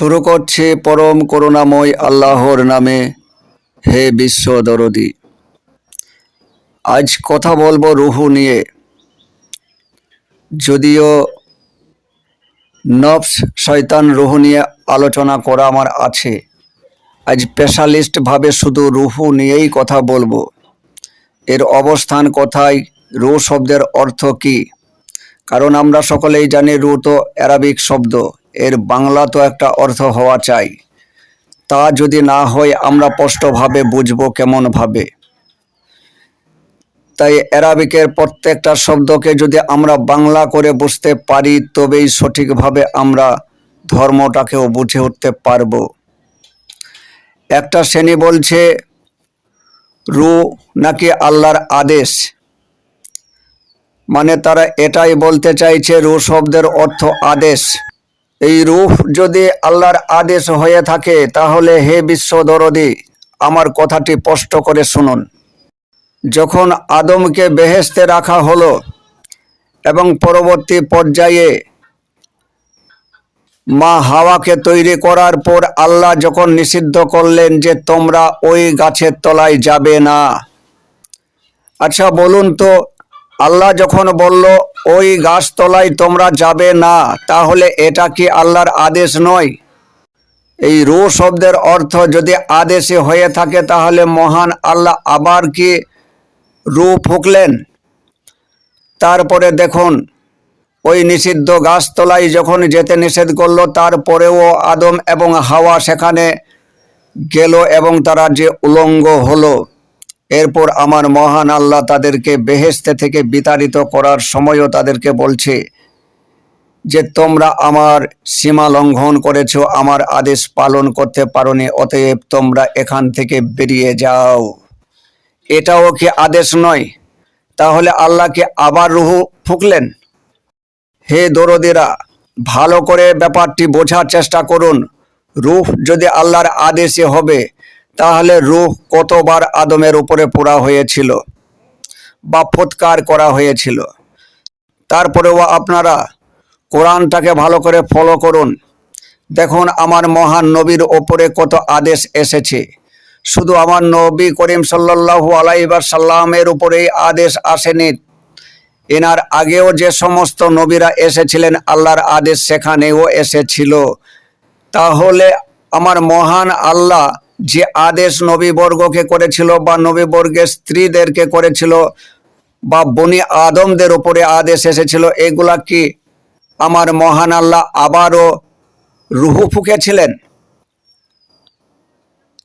শুরু করছে পরম করুণাময় আল্লাহর নামে। হে বিশ্ব দরদি, আজ কথা বলব রুহু নিয়ে। যদিও নফস শয়তান রুহু নিয়ে আলোচনা করা আমার আছে, আজ স্পেশালিস্টভাবে শুধু রুহু নিয়েই কথা বলব। এর অবস্থান কোথায় রু শব্দের অর্থ কী? কারণ আমরা সকলেই জানি রু তো অ্যারাবিক শব্দ। এর বাংলা তো একটা অর্থ হওয়া চাই। তা যদি না হয়, আমরা স্পষ্টভাবে বুঝব কেমনভাবে। তাই অ্যারাবিকের প্রত্যেকটা শব্দকে যদি আমরা বাংলা করে বুঝতে পারি, তবেই সঠিকভাবে আমরা ধর্মটাকেও বুঝে উঠতে পারব। একটা শ্রেণি বলছে, রু নাকি আল্লাহর আদেশ? মানে তারা এটাই বলতে চাইছে, রু শব্দের অর্থ আদেশ। এই রূহ যদি আল্লাহর আদেশ হয়ে থাকে, তাহলে হে বিশ্ব দরদি, আমার কথাটি স্পষ্ট করে শুনুন। যখন আদমকে বেহেস্তে রাখা হলো এবং পরবর্তী পর্যায়ে মা হাওয়াকে তৈরি করার পর আল্লাহ যখন নিষিদ্ধ করলেন যে তোমরা ওই গাছের তলায় যাবে না। আচ্ছা বলুন তো আল্লাহ যখন বলল, ওই গাছতলায় তোমরা যাবে না, তাহলে এটা কি আল্লাহর আদেশ নয়? এই রু শব্দের অর্থ যদি আদেশে হয়ে থাকে, তাহলে মহান আল্লাহ আবার কি রু ফুকলেন? তারপরে দেখুন, ওই নিষিদ্ধ গাছতলায় যখন যেতে নিষেধ করল, তারপরেও আদম এবং হাওয়া সেখানে গেল এবং তারা যে উলঙ্গ হলো। এরপর আমার মহান আল্লাহ তাদেরকে বেহেস্তে থেকে বিতাড়িত করার সময়ও তাদেরকে বলছে যে তোমরা আমার সীমা লঙ্ঘন করেছ, আমার আদেশ পালন করতে পারোনি, অতএব তোমরা এখান থেকে বেরিয়ে যাও। এটাও কি আদেশ নয়? তাহলে আল্লাহকে আবার রুহু ফুকলেন? হে দরদিরা, ভালো করে ব্যাপারটি বোঝার চেষ্টা করুন। রূহ যদি আল্লাহর আদেশে হবে তাহলে রূহ কতবার আদমের উপরে পোড়া হয়েছিল বা ফুৎকার করা হয়েছিল? তারপরেও আপনারা কোরআনটাকে ভালো করে ফলো করুন। দেখুন, আমার মহান নবীর ওপরে কত আদেশ এসেছে। শুধু আমার নবী করিম সাল্লাল্লাহু আলাইবার সাল্লামের উপরেই আদেশ আসেনি। এনার আগেও যে সমস্ত নবীরা এসেছিলেন, আল্লাহর আদেশ সেখানেও এসেছিল। তাহলে আমার মহান আল্লাহ যে আদেশ নবীবর্গকে করেছিল বা নবীবর্গের স্ত্রীদেরকে করেছিল বা বনি আদমদের উপরে আদেশ এসেছিল, এগুলা কি আমার মহান আল্লাহ আবারও রুহু ফুকেছিলেন?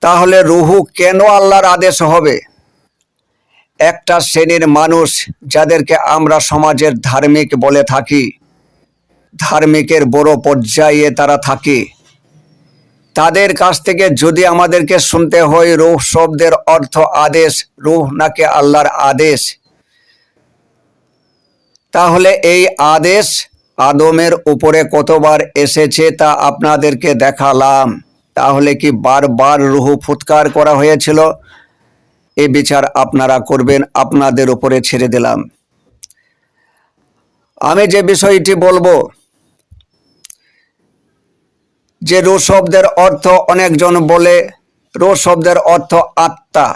তাহলে রুহু কেন আল্লাহর আদেশ হবে? একটা শ্রেণির মানুষ যাদেরকে আমরা সমাজের ধার্মিক বলে থাকি, ধার্মিকের বড় পর্যায়ে তারা থাকে। তাদের কাছ থেকে যদি আমাদেরকে শুনতে হয় রুহ শব্দের অর্থ আদেশ, রুহ নাকি আল্লাহর আদেশ? তাহলে এই আদেশ আদমের উপরে কতবার এসেছে তা আপনাদেরকে দেখালাম। তাহলে কি বারবার রুহু ফুৎকার করা হয়েছিল? এ বিচার আপনারা করবেন, আপনাদের উপরে ছেড়ে দিলাম। আমি যে বিষয়টি বলব যে রু শব্দের অর্থ অনেকজন বলে, রু শব্দের অর্থ আত্মা।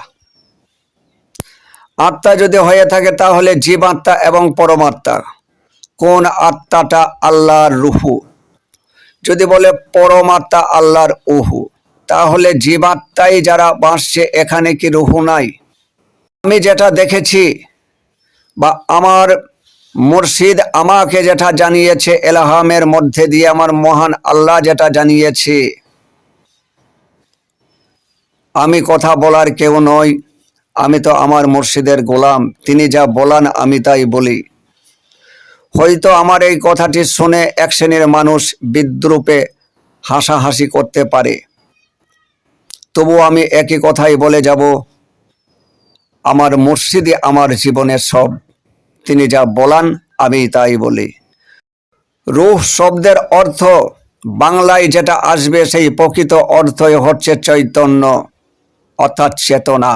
আত্মা যদি হয়ে থাকে তাহলে জীবাত্মা এবং পরমাত্মা। কোন আত্মাটা আল্লাহর রুহু? যদি বলে পরমাত্মা আল্লাহর উহু, তাহলে জীবাত্মাই যারা বাঁচছে এখানে কি রুহু নাই? আমি যেটা দেখেছি বা আমার মুর্শিদ আমাকে যেটা জানিয়েছে, এলাহামের মধ্যে দিয়ে আমার মহান আল্লাহ যেটা জানিয়েছে। আমি কথা বলার কেউ নই, আমি তো আমার মুর্শিদের গোলাম, তিনি যা বলান আমি তাই বলি। হয়তো আমার এই কথাটি শুনে এক শ্রেণির মানুষ বিদ্রুপে হাসাহাসি করতে পারে। তবু আমি একই কথাই বলে যাব, আমার মুর্শিদই আমার জীবনের সব। তিনি যা বলান, আমি তাই বলি। রুহ শব্দের অর্থ, বাংলায় যেটা আসবে সেই প্রকৃত অর্থই হচ্ছে চৈতন্য, অর্থাৎ চেতনা।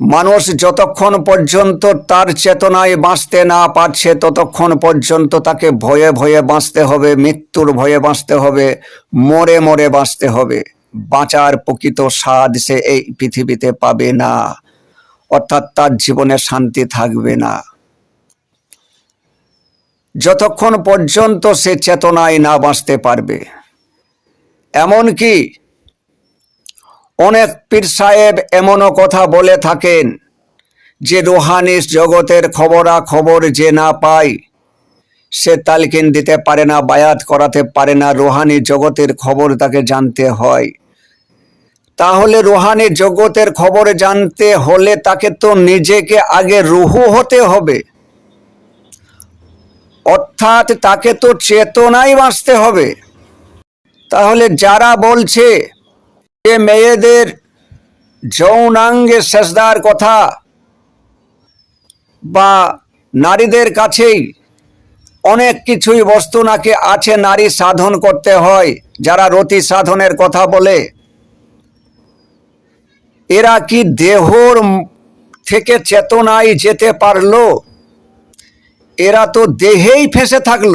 মানুষ যতক্ষণ পর্যন্ত তার চেতনায় বাঁচতে না পারছে, ততক্ষণ পর্যন্ত তাকে ভয়ে ভয়ে বাঁচতে হবে, মৃত্যুর ভয়ে বাঁচতে হবে, মরে মরে বাঁচতে হবে। বাঁচার প্রকৃত স্বাদ সে এই পৃথিবীতে পাবে না। অর্থাৎ তার জীবনে শান্তি থাকবে না। যতক্ষণ পর্যন্ত সে চেতনায় না বাঁচতে পারবে। এমনকি অনেক পীর সাহেব এমনও কথা বলে থাকেন যে রুহানিস জগতের খবরা খবর যে না পায়, সে তালকিন দিতে পারে না, বায়াত করাতে পারে না, রুহানি জগতের খবর তাকে জানতে হয়। তাহলে রুহানি জগতের খবর জানতে হলে তাকে তো নিজেকে আগে রুহু হতে হবে। অর্থাৎ তাকে তো চেতনাই বাঁচতে হবে। তাহলে যারা বলছে যে মেয়েদের যৌনাঙ্গে সেজদার কথা বা নারীদের কাছেই অনেক কিছুই বস্তু নাকি আছে নারী সাধন করতে হয়, যারা রতি সাধনের কথা বলে এরা কি দেহর থেকে চেতনায় যেতে পারল? এরা তো দেহেই ফেসে থাকল।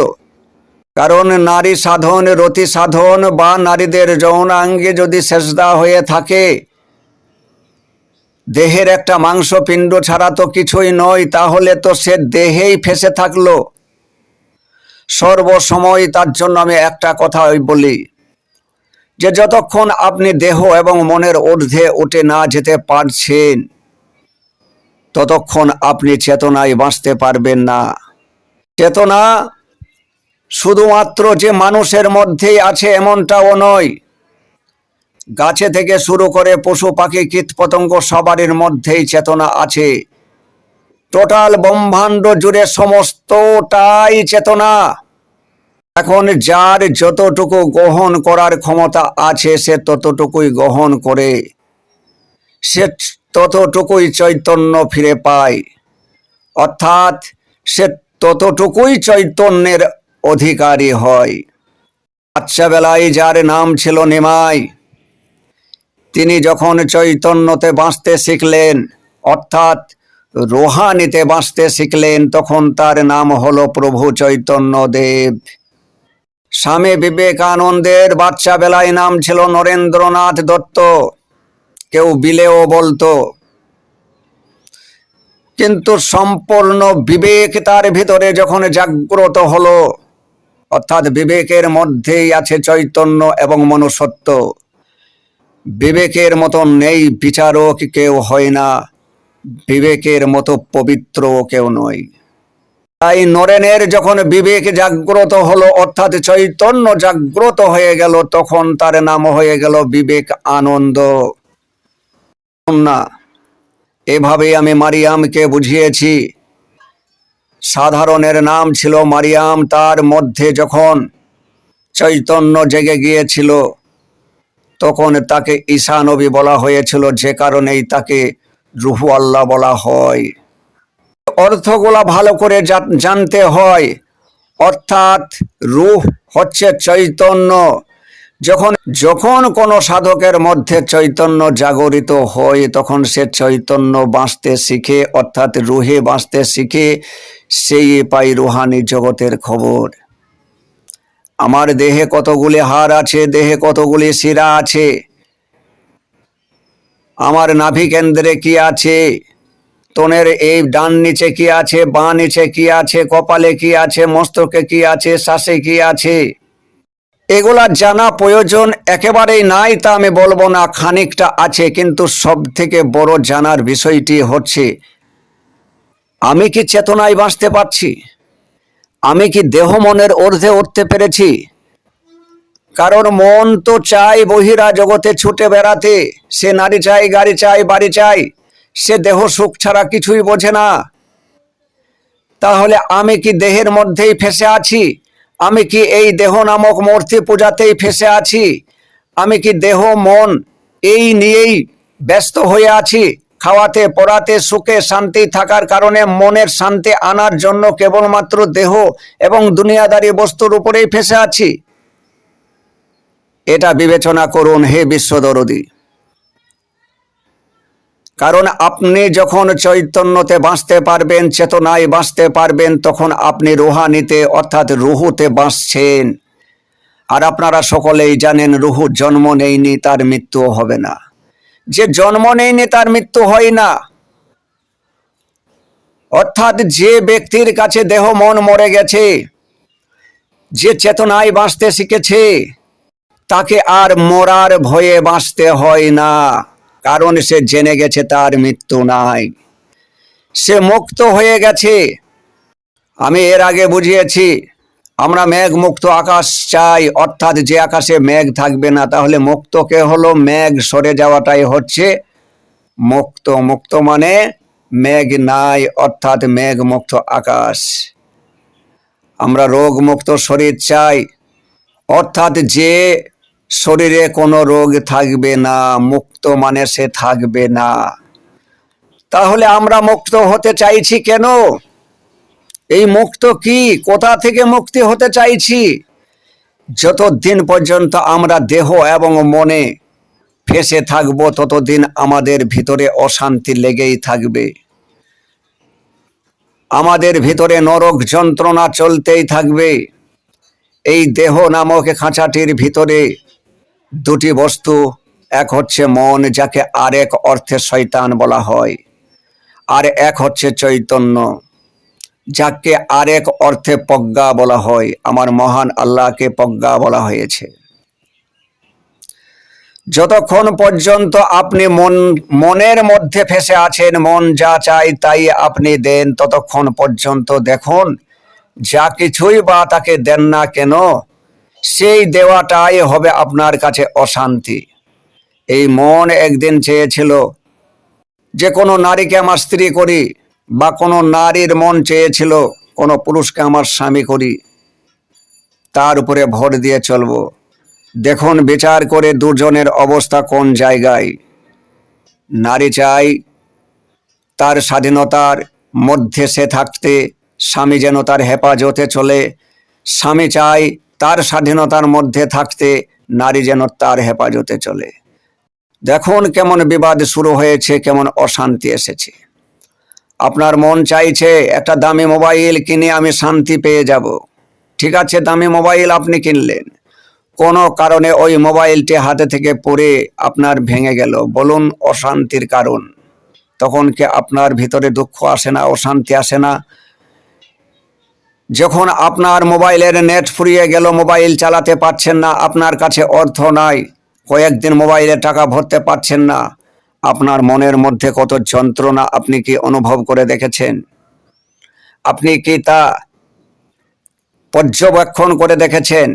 কারণ নারী সাধন, রতি সাধন বা নারীদের যৌনাঙ্গে যদি সেজদা হয়ে থাকে, দেহের একটা মাংসপিণ্ড ছাড়া তো কিছুই নয়, তাহলে তো সে দেহেই ফেসে থাকল। সর্বসময় তার জন্য আমি একটা কথা বলি। যে যতক্ষণ আপনি দেহ এবং মনের ঊর্ধ্বে উঠে না যেতে পারছেন, ততক্ষণ আপনি চেতনায় বাঁচতে পারবেন না। চেতনা শুধুমাত্র যে মানুষের মধ্যেই আছে এমনটাও নয়। গাছে থেকে শুরু করে পশু পাখি কীট পতঙ্গ মধ্যেই চেতনা আছে। টোটাল ব্রহ্মাণ্ড জুড়ে সমস্তটাই চেতনা। এখন যার যতটুকু গ্রহণ করার ক্ষমতা আছে, সে ততটুকুই গ্রহণ করে। সে ততটুকুই চৈতন্য ফিরে পায়। অর্থাৎ সে ততটুকুই চৈতন্যের অধিকারী হয়। বাচ্চাবেলায় যার নাম ছিল নিমাই, তিনি যখন চৈতন্যতে বাঁচতে শিখলেন, অর্থাৎ রোহানিতে বাঁচতে শিখলেন, তখন তার নাম হলো প্রভু চৈতন্য দেব স্বামী বিবেকানন্দের বাচ্চা বেলায় নাম ছিল নরেন্দ্রনাথ দত্ত। কেউ বিলেও বলতো। কিন্তু সম্পূর্ণ বিবেক তার ভিতরে যখন জাগ্রত হলো, অর্থাৎ বিবেকের মধ্যেই আছে চৈতন্য এবং মনুষ্যত্ব। বিবেকের মতো নেই বিচারক কেউ হয় না, বিবেকের মতো পবিত্র কেউ নয়। তাই নরেনের যখন বিবেক জাগ্রত হলো, অর্থাৎ চৈতন্য জাগ্রত হয়ে গেল, তখন তার নাম হয়ে গেল বিবেক আনন্দ। না এভাবে আমি মারিয়ামকে বুঝিয়েছি। সাধারণের নাম ছিল মারিয়াম, তার মধ্যে যখন চৈতন্য জেগে গিয়েছিল, তখন তাকে ঈশা নবী বলা হয়েছিল, যে কারণেই তাকে রুহু আল্লাহ বলা হয়। অর্থগুলা ভালো করে জানতে হয়। অর্থাৎ রুহ হচ্ছে চৈতন্য। যখন যখন কোনো সাধকের মধ্যে চৈতন্য জাগরিত হয়, তখন সে চৈতন্য বাঁচতে শিখে, অর্থাৎ রুহে বাঁচতে শিখে, সেই পাই রুহানি জগতের খবর। আমার দেহে কতগুলি হাড় আছে, দেহে কতগুলি শিরা আছে? আমার নাভি কেন্দ্রে কি আছে? তনের এই ডান নিচে কি আছে, বাঁ নিচে কি আছে, কপালে কি আছে, মস্তকে কি আছে, শ্বাসে কি আছে? এগুলা জানা প্রয়োজন, একেবারেই নাই তা আমি বলব না, খানিকটা আছে, কিন্তু সব থেকে বড় জানার বিষয়টি হচ্ছে, আমি কি চেতনায় বাঁচতে পারছি? আমি কি দেহ মনের ঊর্ধ্বে উঠতে পেরেছি? কারণ মন তো চাই বহিরা জগতে ছুটে বেড়াতে, সে নারী চাই গাড়ি চাই বাড়ি চাই সে দেহ সুখ ছাড়া কিছুই বোঝে না। তাহলে আমি কি দেহের মধ্যেই ফেসে আছি? আমি কি এই দেহ নামক মূর্তি পূজাতেই ফেসে আছি? আমি কি দেহ, মন এই নিয়েই ব্যস্ত হয়ে আছি? খাওয়াতে, পড়াতে, সুখে, শান্তি থাকার কারণে মনের শান্তি আনার জন্য কেবলমাত্র দেহ এবং দুনিয়াদারি বস্তুর উপরেই ফেসে আছি। এটা বিবেচনা করুন, হে বিশ্বদরদি কারণ আপনি যখন চৈতন্যতে বাঁচতে পারবেন, চেতনায় বাঁচতে পারবেন, তখন আপনি রুহানিতে, অর্থাৎ রুহুতে বাঁচছেন। আর আপনারা সকলেই জানেন, রুহু জন্ম নেয়নি, তার মৃত্যু হবে না। যে জন্ম নেয়নি, তার মৃত্যু হয় না। অর্থাৎ যে ব্যক্তির কাছে দেহ মন মরে গেছে, যে চেতনায় বাঁচতে শিখেছে, তাকে আর মরার ভয়ে বাঁচতে হয় না। কারণ সে জেনে গেছে তার মৃত্যু নাই। সে মুক্ত হয়ে গেছে। আমি এর আগে বুঝিয়েছি, আমরা মেঘ মুক্ত আকাশ চাই, অর্থাৎ যে আকাশে মেঘ থাকবে না, তাহলে মুক্তকে হলো? মেঘ সরে যাওয়াটাই হচ্ছে মুক্ত। মুক্ত মানে মেঘ নাই, অর্থাৎ মেঘ মুক্ত আকাশ। আমরা রোগ মুক্ত শরীর চাই, অর্থাৎ যে শরীরে কোনো রোগ থাকবে না, মুক্ত মানে সে থাকবে না। তাহলে আমরা মুক্ত হতে চাইছি কেন? এই মুক্ত কি? কোথা থেকে মুক্তি হতে চাইছি? যতদিন পর্যন্ত আমরা দেহ এবং মনে ফেসে থাকব, ততদিন আমাদের ভিতরে অশান্তি লেগেই থাকবে। আমাদের ভিতরে নরক যন্ত্রণা চলতেই থাকবে। এই দেহ নামক খাঁচাটির ভিতরে দুটি বস্তু, এক হচ্ছে মন, যাকে আরেক অর্থে শয়তান বলা হয়, আর এক হচ্ছে চৈতন্য, যাকে আরেক অর্থে প্রজ্ঞা বলা হয়, আমার মহান আল্লাহকে প্রজ্ঞা বলা হয়েছে। যতক্ষণ পর্যন্ত আপনি মন, মনের মধ্যে ফেসে আছেন, মন যা চাই তাই আপনি দেন, ততক্ষণ পর্যন্ত দেখুন, যা কিছুই বা তাকে দেন না কেন সেই দেওয়াটাই হবে আপনার কাছে অশান্তি। এই মন একদিন চেয়েছিল যে কোনো নারীকে আমার স্ত্রী করি বা কোনো নারীর মন চেয়েছিল কোনো পুরুষকে আমার স্বামী করি। তার উপরে ভর দিয়ে চলবো। দেখুন বিচার করে দুজনের অবস্থা কোন জায়গায়। নারী চাই তার স্বাধীনতার মধ্যে সে থাকতে, স্বামী যেন তার হেফাজতে চলে। স্বামী চাই তার স্বাধীনতার মধ্যে থাকতে নারী যেন তার হেফাজতে চলে। দেখুন কেমন বিবাদ শুরু হয়েছে, কেমন অশান্তি এসেছে। আপনার মন চাইছে, একটা দামি মোবাইল কিনে আমি শান্তি পেয়ে যাব। ঠিক আছে, দামি মোবাইল আপনি কিনলেন। কোনো কারণে ওই মোবাইলটি হাতে থেকে পড়ে আপনার ভেঙে গেল। বলুন অশান্তির কারণ। তখন কি আপনার ভিতরে দুঃখ আসে না, অশান্তি আসে না? যখন আপনার মোবাইলের নেট ফুরিয়ে গেল, মোবাইল চালাতে পারছেন না, আপনার কাছে অর্থ নাই, কয়েকদিন মোবাইলে টাকা ভরতে পারছেন না, আপনার মনের মধ্যে কত যন্ত্রণা আপনি কি অনুভব করে দেখেছেন? আপনি কি তা পর্যবেক্ষণ করে দেখেছেন?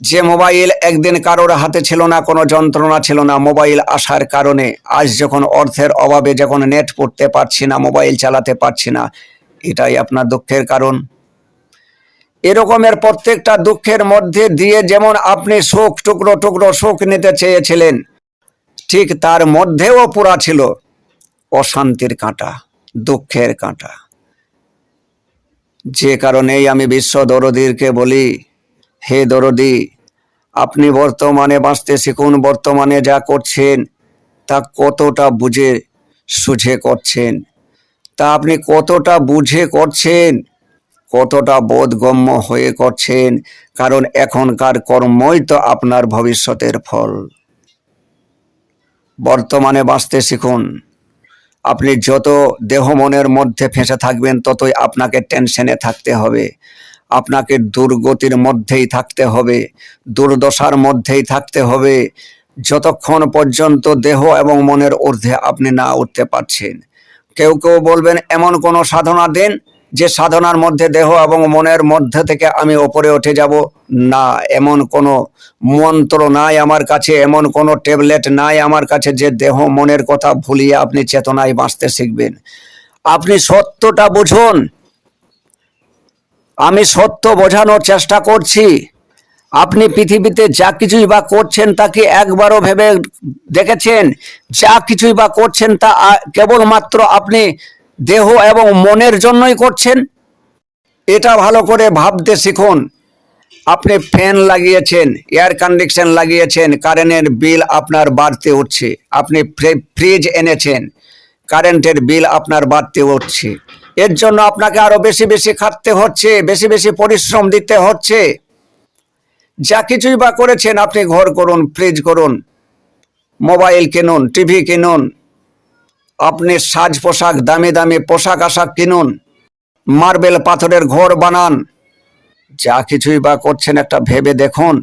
যে মোবাইল একদিন কারোর হাতে ছিল না, কোনো যন্ত্রণা ছিল না, মোবাইল আসার কারণে আজ যখন অর্থের অভাবে যখন নেট পড়তে পারছি না, মোবাইল চালাতে পারছি না, এটাই আপনার দুঃখের কারণ। এরকমের প্রত্যেকটা দুঃখের মধ্যে দিয়ে যেমন আপনি শোক, টুকরো টুকরো শোক নিতে চেয়েছিলেন, ঠিক তার মধ্যেও পুরা ছিল অশান্তির কাঁটা, দুঃখের কাঁটা। যে কারণেই আমি বিশ্ব দরদিরকে বলি, হে দরদি, আপনি বর্তমানে বাঁচতে শিখুন, বর্তমানে যা করছেন, তা কতটা বুঝে সুঝে করছেন, তা আপনি কতটা বুঝে করছেন কতটা বোধগম্য হয়ে করছেন, কারণ এখনকার কর্মই তো আপনার ভবিষ্যতের ফল। বর্তমানে বাঁচতে শিখুন। আপনি যত দেহ মনের মধ্যে ফেঁসে থাকবেন, ততই আপনাকে টেনশনে থাকতে হবে। আপনাকে দুর্গতির মধ্যেই থাকতে হবে, দুর্দশার মধ্যেই থাকতে হবে। যতক্ষণ পর্যন্ত দেহ এবং মনের ঊর্ধ্বে আপনি না উঠতে পারছেন, কেউ কেউ বলবেন, এমন কোনো সাধনা দেন? যে সাধনার মধ্যে দেহ এবং মনের মধ্যে থেকে আমি ওপরে উঠে যাব, না, এমন কোনো মন্ত্র নাই আমার কাছে, এমন কোনো ট্যাবলেট নাই আমার কাছে যে দেহ মনের কথা ভুলিয়ে আপনি চেতনায় বাঁচতে শিখবেন। আপনি সত্যটা বুঝুন। আমি সত্য বোঝানোর চেষ্টা করছি। আপনি পৃথিবীতে যা কিছুই বা করছেন তাকে একবারও ভেবে দেখেছেন? যা কিছুই বা করছেন তা কেবলমাত্র আপনি দেহ এবং মনের জন্যই করছেন। এটা ভালো করে ভাবতে শিখুন। আপনি ফ্যান লাগিয়েছেন এয়ার কন্ডিশন লাগিয়েছেন, কারেন্টের বিল আপনার বাড়তে উঠছে। আপনি ফ্রি- ফ্রিজ এনেছেন, কারেন্টের বিল আপনার বাড়তে হচ্ছে এর জন্য আপনাকে আরও বেশি বেশি খাটতে হচ্ছে, বেশি বেশি পরিশ্রম দিতে হচ্ছে। যা কিছুই বা করেছেন, আপনি ঘর করুন ফ্রিজ করুন মোবাইল কিনুন টিভি কিনুন আপনি সাজ পোশাক দামি দামি পোশাক আশাক কিনুন, মার্বেল পাথরের ঘর বানান। যা কিছুই বা করছেন একটা ভেবে দেখুন।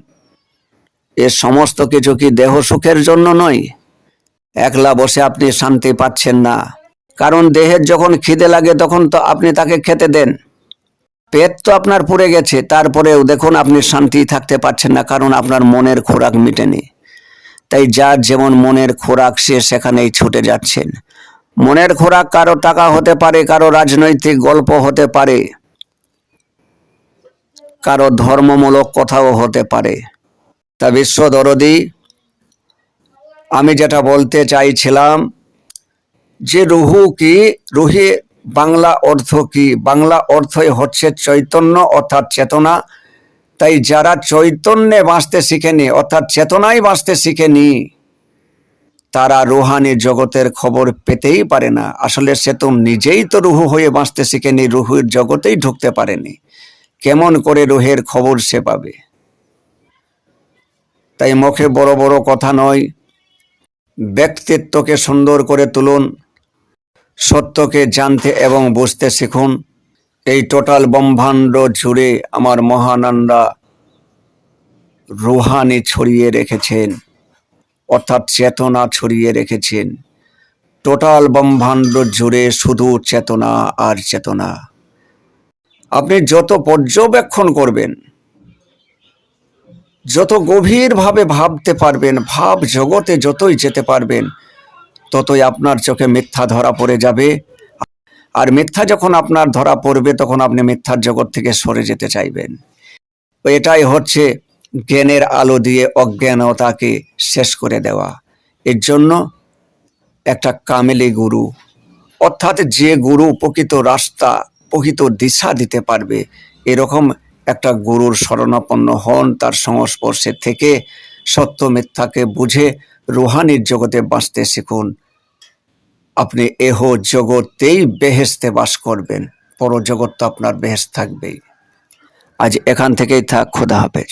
এ সমস্ত কিছু কি দেহ সুখের জন্য নয়? একলা বসে আপনি শান্তি পাচ্ছেন না। কারণ দেহের যখন খিদে লাগে, তখন তো আপনি তাকে খেতে দেন। পেট তো আপনার পুড়ে গেছে, তারপরেও দেখুন আপনি শান্তি থাকতে পারছেন না, কারণ আপনার মনের খোরাক মিটেনি। তাই যার যেমন মনের খোরাক, সে সেখানেই ছুটে যাচ্ছেন। মনের খোরাক কারও টাকা হতে পারে, কারও রাজনৈতিক গল্প হতে পারে, কারও ধর্মমূলক কথাও হতে পারে। তা বিশ্ব দরদি, আমি যেটা বলতে চাইছিলাম যে রুহু কি, রুহি বাংলা অর্থ কি? বাংলা অর্থই হচ্ছে চৈতন্য অর্থাৎ চেতনা। তাই যারা চৈতন্যে বাঁচতে শিখেনি, অর্থাৎ চেতনায় বাঁচতে শিখেনি তারা রুহানি জগতের খবর পেতেই পারে না। আসলে সে তো নিজেই তো রুহু হয়ে বাঁচতে শিখেনি, রুহুর জগতেই ঢুকতে পারেনি। কেমন করে রুহের খবর সে পাবে? তাই মুখে বড় বড় কথা নয়, ব্যক্তিত্বকে সুন্দর করে তুলুন, সত্যকে জানতে এবং বুঝতে শিখুন। এই টোটাল ব্রহ্মাণ্ড জুড়ে আমার মহানন্দা রুহানি ছড়িয়ে রেখেছেন। অর্থাৎ চেতনা ছড়িয়ে রেখেছেন। টোটাল ব্রহ্মাণ্ড জুড়ে শুধু চেতনা আর চেতনা। আপনি যত পর্যবেক্ষণ করবেন, যত গভীরভাবে ভাবতে পারবেন, ভাব জগতে যতই যেতে পারবেন, ততই আপনার চোখে মিথ্যা ধরা পড়ে যাবে। আর মিথ্যা যখন আপনার ধরা পড়বে, তখন আপনি মিথ্যার জগৎ থেকে সরে যেতে চাইবেন। এটাই হচ্ছে জ্ঞানের আলো দিয়ে অজ্ঞানতাকে শেষ করে দেওয়া। এর জন্য একটা কামেলি গুরু, অর্থাৎ যে গুরু প্রকৃত রাস্তা প্রকৃত দিশা দিতে পারবে, এরকম একটা গুরুর শরণাপন্ন হন তার সংস্পর্শে থেকে সত্য মিথ্যাকে বুঝে রুহানির জগতে বাঁচতে শিখুন। আপনি এহ জগতেই বেহেস্তে বাস করবেন, পরজগৎ তো আপনার বেহেস্ত থাকবেই। আজ এখান থেকেই থাক, খোদা হাফেজ।